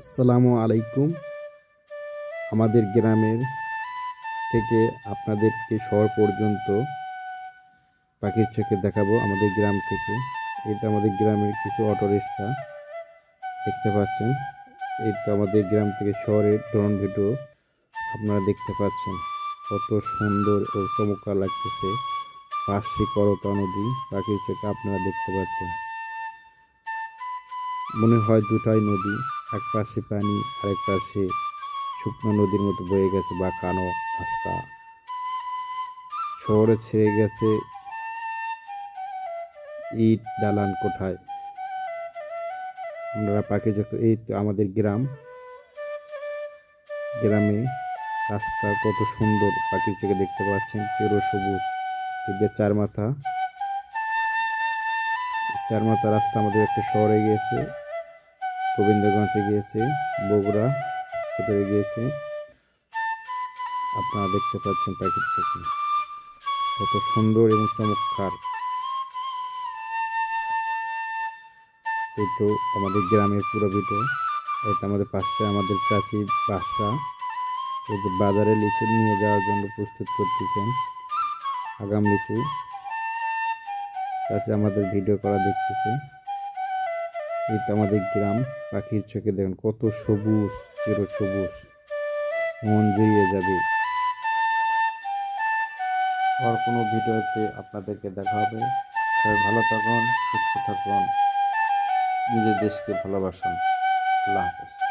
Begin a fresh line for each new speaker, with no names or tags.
আসসালামু আলাইকুম। আমাদের গ্রামের থেকে আপনাদেরকে শহর পর্যন্ত পাখির চোখে দেখাবো আমাদের গ্রাম থেকে। এই তো আমাদের গ্রামের কিছু অটো রিক্সা দেখতে পাচ্ছেন। এই তো আমাদের গ্রাম থেকে শহরের ড্রোন ভিডিও আপনারা দেখতে পাচ্ছেন। কত সুন্দর ও চমৎকার লাগতেছে। পাশে করতা নদী, পাখির চোখে আপনারা দেখতে পাচ্ছেন। মনে হয় দুটাই নদী, এক পাশে পানি আরেক পাশে শুকনো নদীর মতো বয়ে গেছে বা কানো রাস্তা। শহরে ছেড়ে গেছে ইট দালান কোঠায়। আমরা পাখি যত এই আমাদের গ্রাম, গ্রামে রাস্তা কত সুন্দর পাখির চোখে দেখতে পাচ্ছেন, চির সবুজ। এদের চার মাথা চার মাথা রাস্তা আমাদের একটা শহরে গিয়েছে। গোবিন্দগঞ্জে গিয়েছে, বগুড়া ভেতরে গিয়েছে। আপনারা দেখতে পাচ্ছেন প্যাকেট থেকে কত সুন্দর এবং চমৎকার। এই তো আমাদের গ্রামের পুরো ভিডিও এটা আমাদের পাশে আমাদের চাষি বাসা। বাজারে লিচু নিয়ে যাওয়ার জন্য প্রস্তুত করতেছেন, আগাম লিচু। চাষি আমাদের ভিডিও করা দেখতেছে। এই তো আমাদের গ্রাম। পাখির চোখে দেখেন, কত সবুজ চির সবুজ মন জুড়িয়ে যাবে। আর কোনো ভিডিওতে আপনাদেরকে দেখা হবে। সবাই ভালো থাকুন, সুস্থ থাকুন। নিজের দেশকে ভালোবাসুন। আল্লাহ হাফেজ।